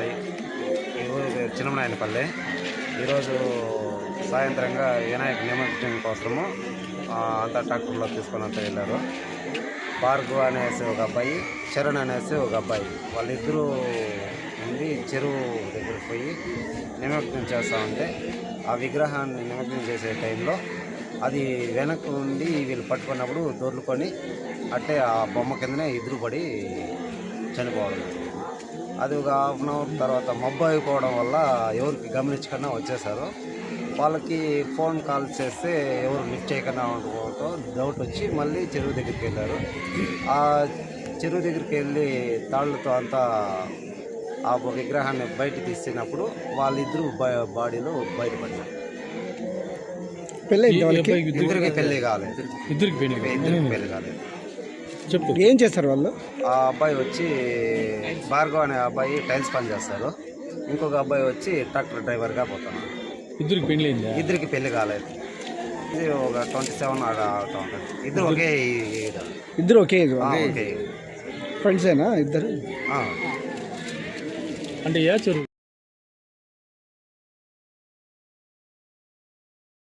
ఈ ఊరు చిన్నమనాయనపల్లి ఈరోజు సాయంత్రంగా వినాయక నిమజ్జనం కోసము అంతా ట్రాక్టర్లో తీసుకొని అంతా వెళ్ళారు. భార్గవ్ అనేసి ఒక అబ్బాయి చరణ్ అనేసి ఒక అబ్బాయి. వాళ్ళిద్దరూ ఉండి చెరువు దగ్గర పోయి నిమజ్జనం చేస్తూ ఉంటే ఆ విగ్రహాన్ని నిమజ్జనం చేసే టైంలో అది వెనక్కి ఉండి వీళ్ళు పట్టుకున్నప్పుడు దొర్లుకొని అట్టే ఆ బొమ్మ కిందనే ఎదురు పడి చనిపోవడం. అది ఒక హాఫ్ అన్ అవర్ తర్వాత మబ్బు అయిపోవడం వల్ల ఎవరికి గమనించకుండా వచ్చేసారు వాళ్ళకి ఫోన్ కాల్ చేస్తే ఎవరు లిఫ్ట్ చేయకుండా ఉండడంతో డౌట్ వచ్చి మళ్ళీ చెరువు దగ్గరికి వెళ్ళారు. ఆ చెరువు దగ్గరికి వెళ్ళి తాళ్ళతో అంతా ఆ విగ్రహాన్ని బయట తీసినప్పుడు వాళ్ళిద్దరూ బాడీలో బయటపడ్డారు. పెళ్ళి ఇద్దరికి పెళ్ళి కాలేదు. ఇద్దరికి పెళ్ళి కాలేదు. చెప్పు. ఏం చేస్తారు వాళ్ళు? ఆ అబ్బాయి వచ్చి భార్గవ్ అనే అబ్బాయి టైల్స్ పని చేస్తారు ఇంకొక అబ్బాయి వచ్చి ట్రాక్టర్ డ్రైవర్గా పోతున్నాడు ఇద్దరికి పెళ్ళి అయిందా? ఇద్దరికి పెళ్ళి కాలేదు. ఇది ఒక ట్వంటీ సెవెన్ ఆడ అవుతా ఉంటుంది. ఇద్దరు ఒకే. ఇద్దరు ఒకే ఏజ్ ఆ, ఒకే ఫ్రెండ్సేనా ఇద్దరు? ఆ. అంటే ఏ చెరువు